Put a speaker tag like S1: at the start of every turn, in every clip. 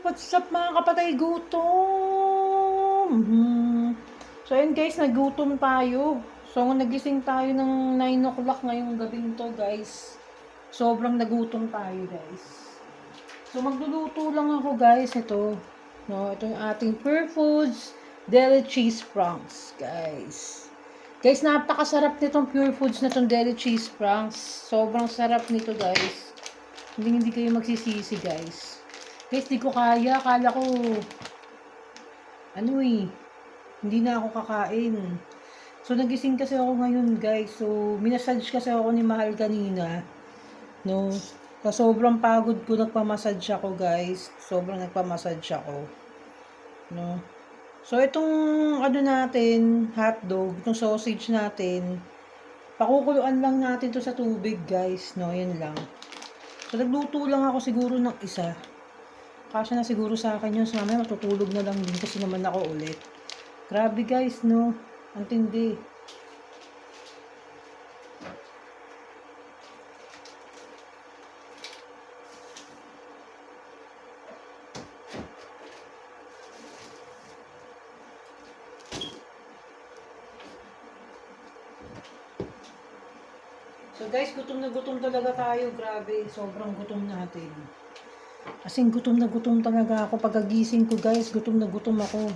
S1: What's up mga kapatay gutom? Mhm. So ayun guys, nagutom tayo. So nagising tayo ng 9 o'clock ngayong gabing to guys. Sobrang nagutom tayo guys. So magluluto lang ako guys ito. No, ito yung ating Pure Foods Deli Cheese Pranks guys. Guys, napakasarap nitong Pure Foods na tong Deli Cheese Pranks. Sobrang sarap nito guys. Hindi hindi kayo magsisisi guys. Guys, di ko kaya. Akala ko, ano eh, hindi na ako kakain. So, nagising kasi ako ngayon, guys. So, minasage kasi ako ni Mahal kanina. No? Sa sobrang pagod ko, nagpamassage ako, guys. Sobrang nagpamassage ako. No? So, itong, ano natin, hotdog, itong sausage natin, pakukuluan lang natin to sa tubig, guys. No? Yan lang. So, nagluto lang ako siguro ng isa. Kasya na siguro sa akin yun. So, mamaya matutulog na lang din kasi naman ako ulit. Grabe guys, no? Ang tindi. So guys, gutom na gutom talaga tayo. Grabe, sobrang gutom natin. Kasing gutom na gutom talaga ako. Pagkagising ko guys, gutom na gutom ako.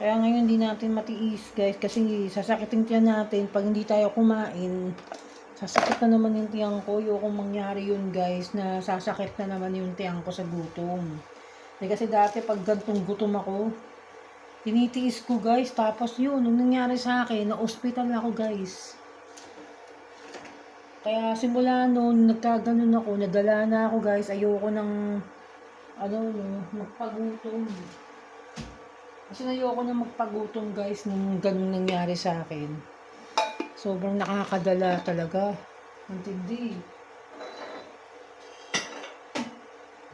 S1: Kaya ngayon hindi natin matiis guys. Kasi sasakitin tiyan natin. Pag hindi tayo kumain, sasakit na naman yung tiyang ko. Yung mangyari yun guys, na sasakit na naman yung tiyang ko sa gutom. Eh, kasi dati pag gantong gutom ako, tinitiis ko guys. Tapos yun, nung nangyari sa akin, na-hospital ako guys. Kaya simula noon, nagkaganon ako, nadala na ako guys, ayoko ng, ano, no, magpagutom. Kasi ayoko na magpagutom guys nung ganun nangyari sa akin. Sobrang nakakadala talaga. Ang tindi.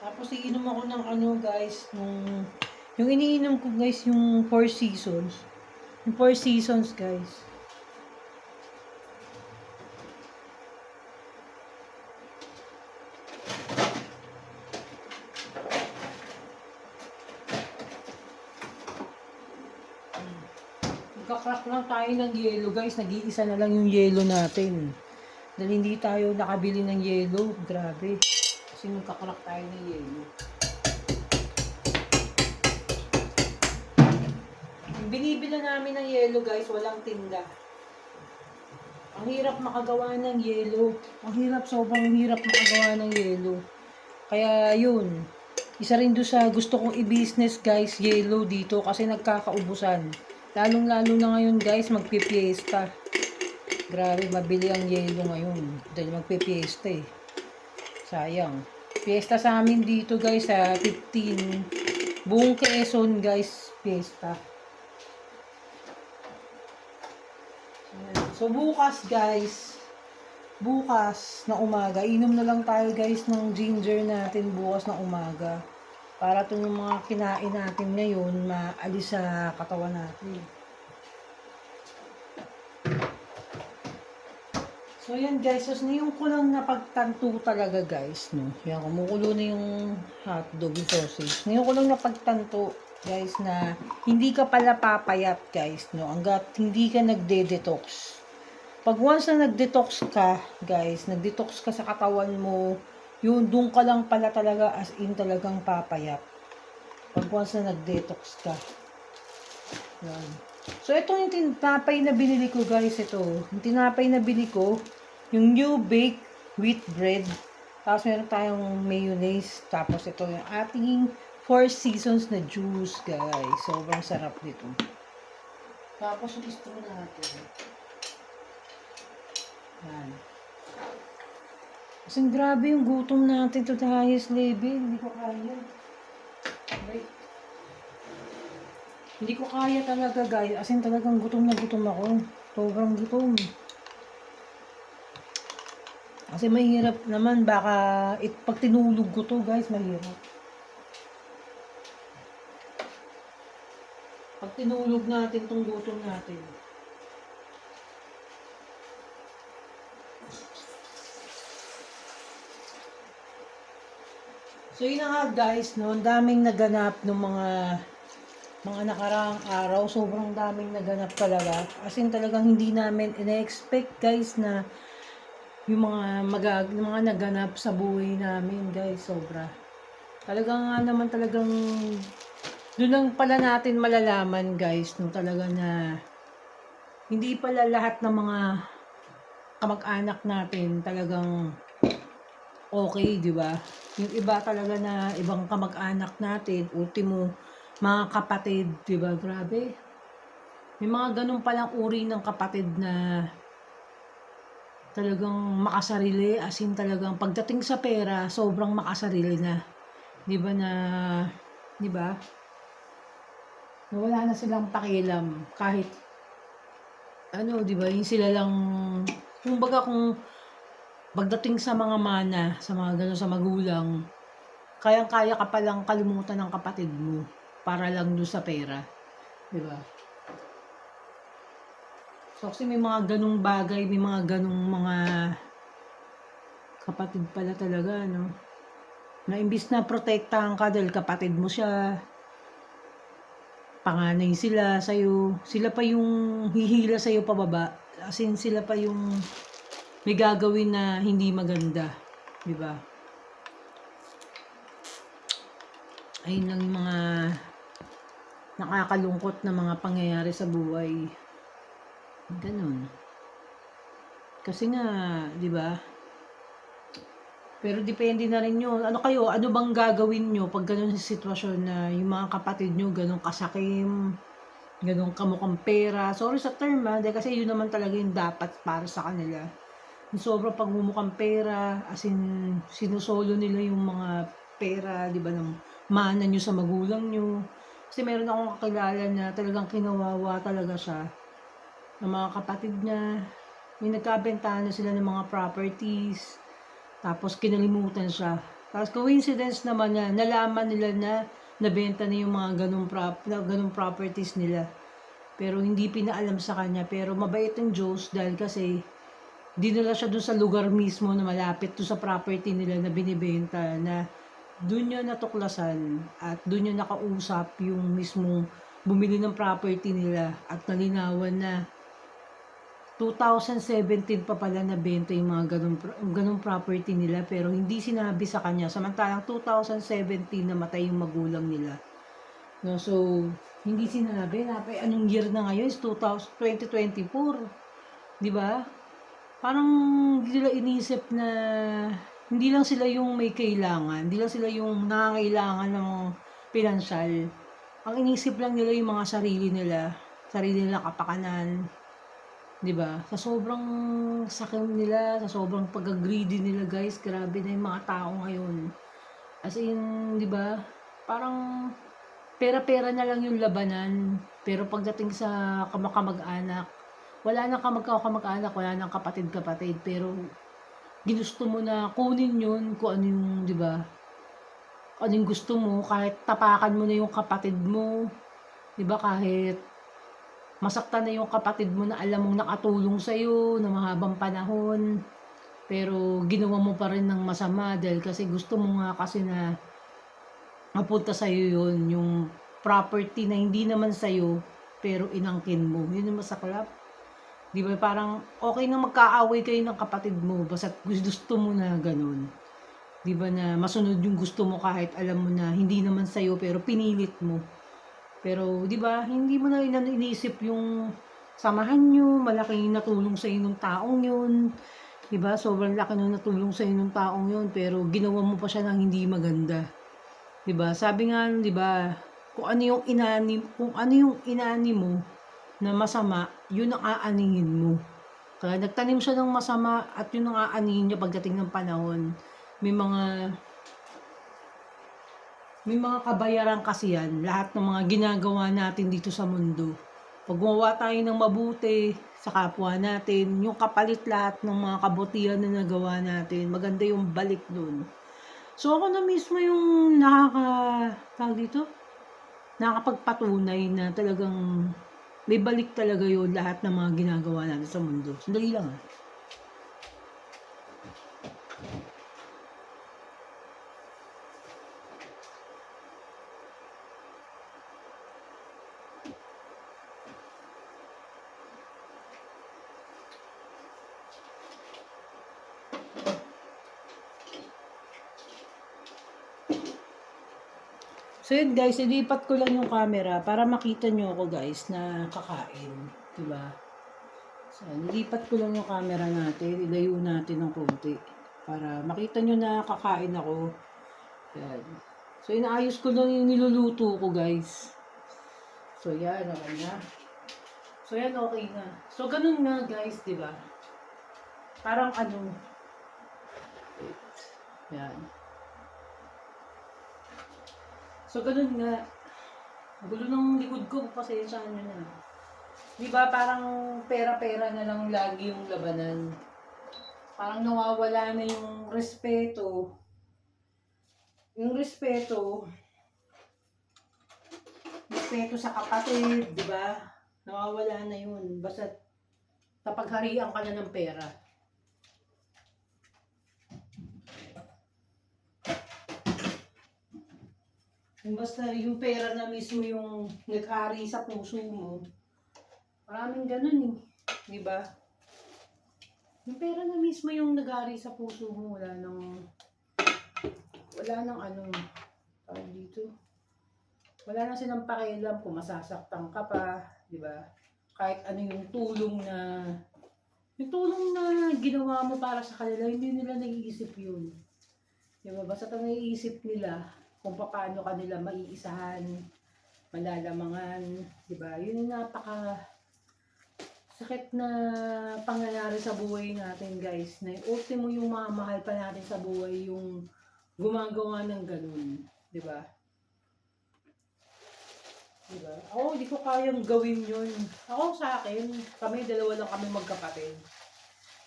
S1: Tapos iinom ako ng ano guys, nung, yung iniinom ko guys, yung Four Seasons. Yung Four Seasons guys. Magkakrak lang tayo ng yelo guys. Nag-iisa na lang yung yelo natin. Dahil hindi tayo nakabili ng yelo. Grabe. Kasi magkakrak tayo ng yelo. Binibila namin ng yelo guys, walang tinda. Ang hirap makagawa ng yelo. Ang hirap, sobrang hirap makagawa ng yelo. Kaya yun, isa rin doon sa gusto kong i-business guys, yelo dito kasi nagkakaubusan. Lalong-lalo na ngayon guys, magpipiesta. Grabe, mabili ang yelo ngayon. Dahil magpipiesta eh. Sayang. Fiesta sa amin dito guys sa 15. Buong Quezon guys, fiesta. So bukas guys, bukas na umaga, inom na lang tayo guys ng ginger natin bukas na umaga. Para itong yung mga kinain natin ngayon, maalis sa katawan natin. So yan guys, so ngayon ko lang napagtanto talaga guys, no. Yan, kumukulo na yung hotdog, yung sausage. Ngayon ko lang napagtanto guys na hindi ka pala papayat guys, no. Hanggat hindi ka nagde-detox. Pag once na nag-detox ka, guys, nag-detox ka sa katawan mo, yun, doon ka lang pala talaga as in talagang papayat. Pag once na nag-detox ka. Yan. So, ito yung tinapay na binili ko, guys. Ito. Yung tinapay na bili ko, yung new baked wheat bread. Tapos, meron tayong mayonnaise. Tapos, ito yung ating four seasons na juice, guys. Sobrang sarap nito. Tapos, straw natin. Yan. Kasi grabe yung gutom natin to the highest level. Hindi ko kaya. Right. Hindi ko kaya talaga guys. As in talagang gutom na gutom ako. Sobrang gutom. Kasi mahirap naman. Baka it, pag tinulog ko to guys, mahirap. Pag tinulog natin tong gutom natin. So yun na nga guys, no, ang daming naganap ng mga mga nakaraang araw, sobrang daming naganap talaga. As in talagang hindi namin ina-expect guys na yung mga magag mga naganap sa buhay namin guys, sobra. Talaga nga naman talagang doon lang pala natin malalaman guys, no, talaga na hindi pala lahat ng mga kamag-anak natin talagang okay, di ba? Yung iba talaga na ibang kamag-anak natin, ultimo, mga kapatid, di ba? Grabe. May mga ganun palang uri ng kapatid na talagang makasarili, as in talagang pagdating sa pera, sobrang makasarili na. Di ba na, di ba? Wala na silang pakialam kahit ano, di ba, yung sila lang, kumbaga kung pagdating sa mga mana, sa mga gano'n, sa magulang, kayang-kaya ka palang kalimutan ng kapatid mo para lang doon sa pera. Di ba? So, kasi may mga ganong bagay, may mga ganong mga kapatid pala talaga, no? Na imbis na protektahan ka dahil kapatid mo siya, panganay sila sa'yo, sila pa yung hihila sa'yo pababa. As in, sila pa yung may gagawin na hindi maganda. Di ba? Ayun lang yung mga nakakalungkot na mga pangyayari sa buhay. Ganun. Kasi nga, di ba? Pero depende na rin yun. Ano kayo, ano bang gagawin nyo pag ganun sa sitwasyon na yung mga kapatid nyo ganun kasakim, ganun kamukhang pera. Sorry sa term ha, dahil kasi yun naman talaga yung dapat para sa kanila. Sobrang pagmumukhang pera, as in, sinusolo nila yung mga pera, di ba, ng mana nyo sa magulang nyo. Kasi meron akong kakilala na talagang kinawawa talaga siya ng mga kapatid niya. May nagkabentahan na sila ng mga properties. Tapos kinalimutan siya. Tapos coincidence naman na nalaman nila na nabenta na yung mga ganung, prop, ganung properties nila. Pero hindi pinaalam sa kanya. Pero mabait ang Diyos dahil kasi dinala siya doon sa lugar mismo na malapit doon sa property nila na binibenta na doon niya natuklasan at doon niya nakausap yung mismong bumili ng property nila at nalinawan na 2017 pa pala na benta yung mga ganun, yung ganung property nila pero hindi sinabi sa kanya. Samantalang 2017 namatay yung magulang nila. No so hindi sinabi na pa anong year na ngayon? Is 2000, 2024 di ba parang hindi nila inisip na hindi lang sila yung may kailangan hindi lang sila yung nangangailangan ng pinansyal ang inisip lang nila yung mga sarili nila sarili nila kapakanan 'di ba? Sa sobrang sakim nila, sa sobrang pag-greedy nila, guys, grabe na yung mga tao ngayon. As in, 'di ba? Parang pera-pera na lang yung labanan. Pero pagdating sa kamakamag-anak, wala nang kamag-kamag-anak, wala nang kapatid-kapatid, pero ginusto mo na kunin yun kung ano yung, 'di ba? Ano gusto mo, kahit tapakan mo na yung kapatid mo, 'di ba? Kahit masaktan na yung kapatid mo na alam mong nakatulong sa'yo na mahabang panahon. Pero ginawa mo pa rin ng masama dahil kasi gusto mo nga kasi na mapunta sa'yo yun, yung property na hindi naman sa'yo, pero inangkin mo. Yun yung masaklap. Di ba? Parang okay na magkaaway kayo ng kapatid mo, basta gusto mo na ganun. Di ba na masunod yung gusto mo kahit alam mo na hindi naman sa'yo, pero pinilit mo. Pero, di ba, hindi mo na iniisip yung samahan nyo, malaking natulong sa inong taong yun. Di ba, sobrang laki nung natulong sa inong taong yun, pero ginawa mo pa siya ng hindi maganda. Di ba, sabi nga, di ba, kung ano yung inani, kung ano yung inani mo na masama, yun ang aanihin mo. Kaya nagtanim siya ng masama at yun ang aanihin niya pagdating ng panahon. May mga may mga kabayaran kasi yan, lahat ng mga ginagawa natin dito sa mundo. Pag gumawa tayo ng mabuti sa kapwa natin, yung kapalit lahat ng mga kabutihan na nagawa natin, maganda yung balik dun. So ako na mismo yung nakaka, tawag dito, nakakapagpatunay na talagang may balik talaga yun lahat ng mga ginagawa natin sa mundo. Sandali lang ah. So yun guys, ilipat ko lang yung camera para makita nyo ako guys na kakain. Diba? So, nilipat ko lang yung camera natin. Ilayo natin ng konti. Para makita nyo na kakain ako. Yan. So, inaayos ko lang yung niluluto ko, guys. So, yan. Okay na. So, yan. Okay na. So, ganun nga, guys. di ba? Parang ano. Yan. So, ganun nga. Gulo ng likod ko. Pasensya nyo na. Di ba parang pera-pera na lang lagi yung labanan. Parang nawawala na yung respeto. Yung respeto, respeto sa kapatid, di ba? Nawawala na yun. Basta tapagharian ka na ng pera. Yung basta yung pera na mismo yung naghari sa puso mo, Maraming ganun eh. Di ba? Yung pera na mismo yung nagari sa puso mo, wala nang, wala nang ano, tawag dito. Wala nang silang pakialam kung masasaktan ka pa, di ba? Kahit ano yung tulong na, yung tulong na ginawa mo para sa kanila, hindi nila naiisip yun. Di ba? Basta ang naiisip nila kung paano kanila maiisahan, malalamangan, di ba? Yun yung napaka sakit na pangyayari sa buhay natin guys na ultimo yung mga mahal pa natin sa buhay yung gumagawa ng ganun di ba? Di ba? Ako hindi ko kayang gawin yun. Ako sa akin kami dalawa lang kami magkapatid.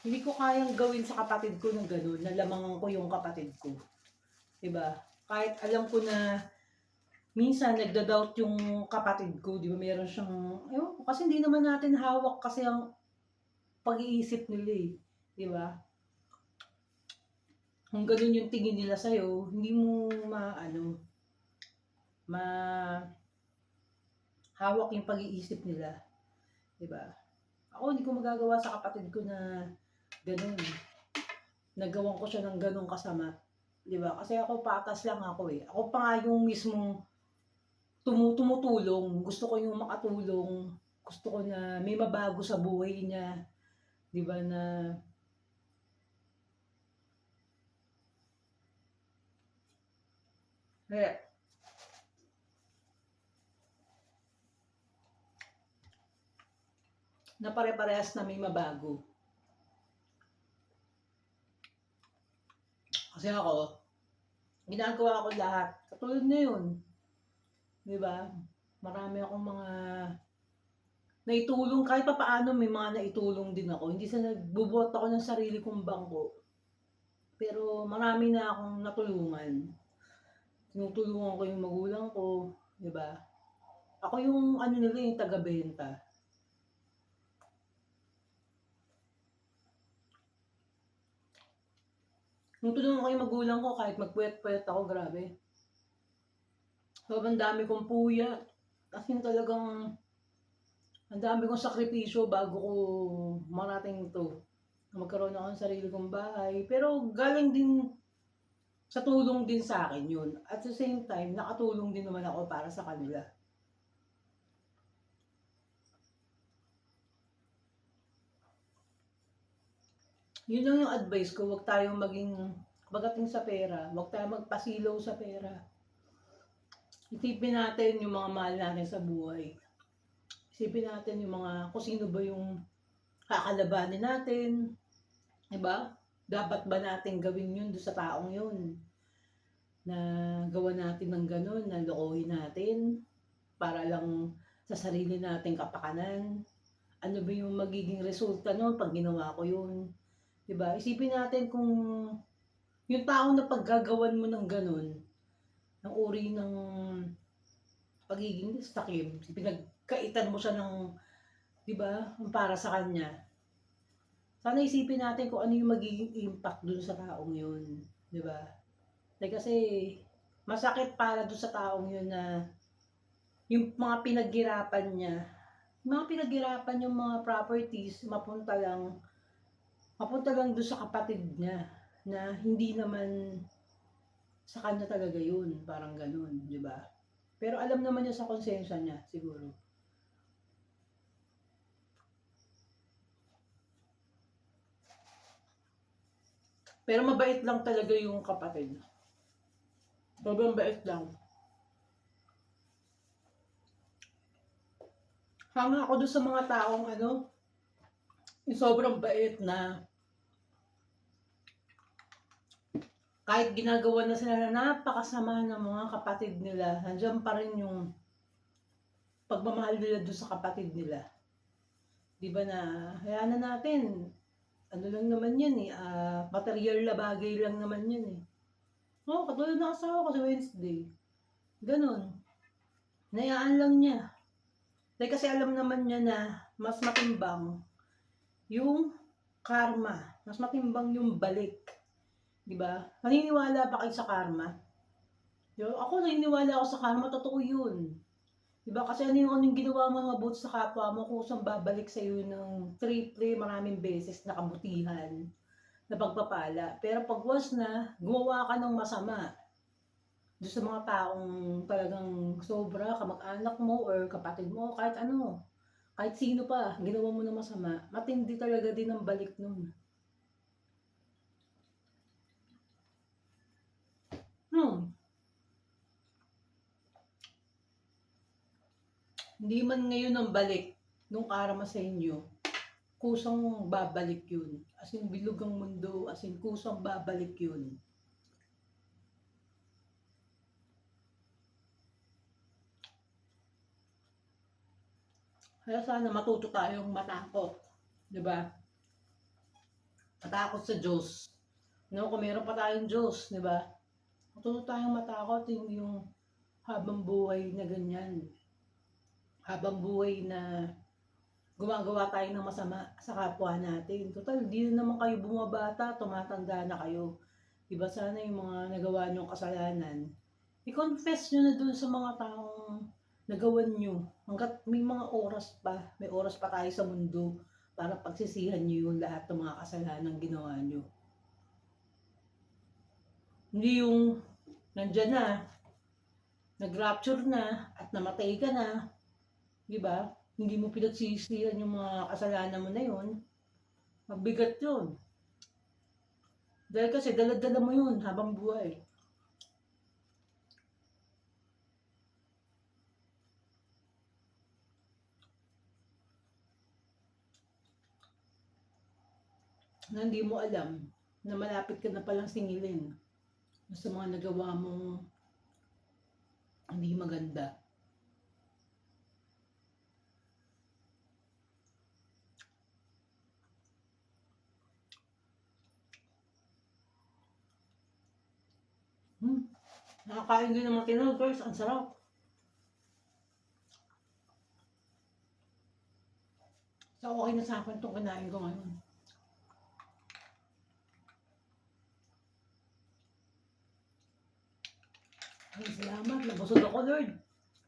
S1: Hindi ko kayang gawin sa kapatid ko ng ganun na lamangan ko yung kapatid ko. Di ba kahit alam ko na minsan nagda-doubt yung kapatid ko, di ba? Meron siyang, ko, kasi hindi naman natin hawak kasi ang pag-iisip nila eh. Di ba? Kung ganun yung tingin nila sa'yo, hindi mo ma, ano, ma, hawak yung pag-iisip nila. Di ba? Ako, hindi ko magagawa sa kapatid ko na ganun. Nagawan ko siya ng ganun kasama. Di ba? Kasi ako patas lang ako eh. Ako pa nga yung mismong tumu tumutulong, gusto ko yung makatulong, gusto ko na may mabago sa buhay niya, 'di ba na Kaya, na pare-parehas na may mabago. Kasi ako, ginagawa ko lahat. Katulad na yun. Di ba? Marami akong mga naitulong, kahit pa paano may mga naitulong din ako. Hindi sa nagbubuhat ako ng sarili kong bangko. Pero marami na akong natulungan. Tinutulungan ko yung magulang ko, di ba? Ako yung ano nila yung taga-benta. Nung tulungan ko yung magulang ko, kahit magpuyat-puyat ako, grabe. Sobrang dami kong puya. As in talagang ang dami kong sakripisyo bago ko marating ito. Magkaroon ako ng sarili kong bahay. Pero galing din sa tulong din sa akin yun. At the same time, nakatulong din naman ako para sa kanila. Yun lang yung advice ko. Huwag tayong maging pagdating sa pera. Huwag tayong magpasilaw sa pera. Isipin natin yung mga mahal natin sa buhay. Isipin natin yung mga, kung sino ba yung kakalabanin natin. Diba? Dapat ba natin gawin yun doon sa taong yun? Na gawa natin ng ganun, na lokohin natin para lang sa sarili nating kapakanan. Ano ba yung magiging resulta nun pag ginawa ko yun? Diba? Isipin natin kung yung taong na paggagawan mo ng ganun, ng uri ng pagiging takim, pinagkaitan mo siya ng, di ba, para sa kanya. Sana isipin natin kung ano yung magiging impact dun sa taong yun, di ba? Like, kasi masakit para dun sa taong yun na yung mga pinaghirapan niya, mga pinaghirapan yung mga properties, mapunta lang, mapunta lang doon sa kapatid niya na hindi naman sa kanya talaga yun, parang ganun, di ba? Pero alam naman niya sa konsensya niya, siguro. Pero mabait lang talaga yung kapatid. Sobrang bait lang. Hanga ako doon sa mga taong ano, yung sobrang bait na kahit ginagawa na sila na napakasama ng mga kapatid nila, nandiyan pa rin yung pagmamahal nila doon sa kapatid nila. Di ba na, hayaan na natin, ano lang naman yan eh, ah, material na bagay lang naman yan eh. Oo, oh, katulad ng asawa ko sa Wednesday. Ganon. Nayaan lang niya. Dahil kasi alam naman niya na mas matimbang yung karma. Mas matimbang yung balik. Di ba? Naniniwala ba kayo sa karma? Yo, ako naniniwala ako sa karma, totoo yun. Di ba? Kasi ano yung, ano yung ginawa mo mabuti sa kapwa mo, kung saan babalik sa iyo ng triple maraming beses na kabutihan na pagpapala. Pero pag once na gumawa ka ng masama, doon sa mga taong talagang sobra, kamag-anak mo or kapatid mo, kahit ano, kahit sino pa, ginawa mo ng masama, matindi talaga din ang balik nun. Hmm. Hindi man ngayon ang balik nung karma sa inyo, kusang babalik yun. As in, bilog ang mundo, as in, kusang babalik yun. Kaya sana matuto tayong matakot. Ba? Matakot sa Diyos. No, kung meron pa tayong Diyos, di ba? Matuto tayong matakot yung, yung habang buhay na ganyan. Habang buhay na gumagawa tayo ng masama sa kapwa natin. Total, di na naman kayo bumabata, tumatanda na kayo. Diba sana yung mga nagawa niyong kasalanan, i-confess nyo na dun sa mga taong nagawan nyo. Hanggat may mga oras pa, may oras pa tayo sa mundo para pagsisihan nyo yung lahat ng mga kasalanan ginawa nyo. Hindi yung nandyan na, nag-rapture na, at namatay ka na, di ba? Hindi mo pinagsisihan yung mga kasalanan mo na yun. Mabigat yun. Dahil kasi daladala mo yun habang buhay. Na hindi mo alam na malapit ka na palang singilin sa mga nagawa mong hindi maganda. Hmm. Nakakain din naman tinog, guys. Ang sarap. So, okay na sa akin itong kinain ko ngayon. Ay, salamat. Nabusog ako, Lord.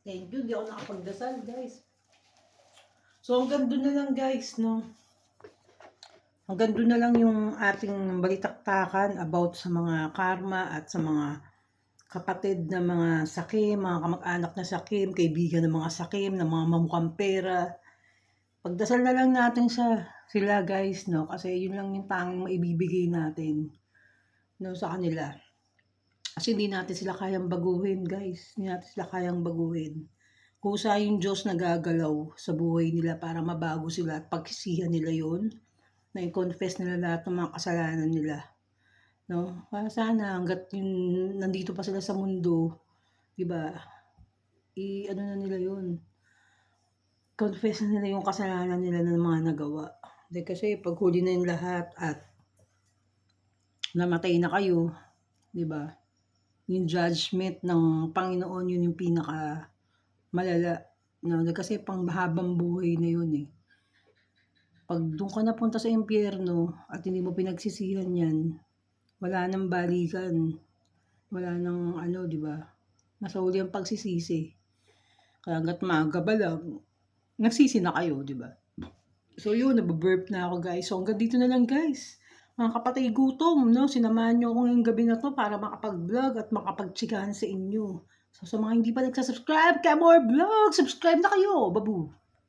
S1: Thank you. Di ako nakapagdasal, guys. So, hanggang doon na lang, guys, no? Hanggang doon na lang yung ating balitaktakan about sa mga karma at sa mga kapatid na mga sakim, mga kamag-anak na sakim, kaibigan ng mga sakim, ng mga mamukhang pera. Pagdasal na lang natin sa sila guys, no? Kasi yun lang yung tanging maibibigay natin no, sa kanila. Kasi hindi natin sila kayang baguhin, guys. Hindi natin sila kayang baguhin. Kusa yung Diyos na gagalaw sa buhay nila para mabago sila at pagsisihan nila yon na i-confess nila lahat ng mga kasalanan nila. No? Kaya sana hanggat yung nandito pa sila sa mundo, 'di ba? I ano na nila 'yun. Confess na nila yung kasalanan nila ng mga nagawa. Dahil kasi pag huli na yung lahat at namatay na kayo, 'di ba? Yung judgment ng Panginoon yun yung pinaka malala. No? Kasi pang habang buhay na yun eh pag doon ka napunta sa impyerno at hindi mo pinagsisihan yan, wala nang balikan. Wala nang ano, di ba? Nasa uli ang pagsisisi. Kaya hanggat maaga ba lang, nagsisi na kayo, di ba? So yun, nababurp na ako guys. So hanggang dito na lang guys. Mga kapatay gutom, no? Sinamahan nyo ako ngayong gabi na to para makapag-vlog at makapag sa inyo. So, sa mga hindi pa nagsasubscribe, kay more vlog, subscribe na kayo, babu.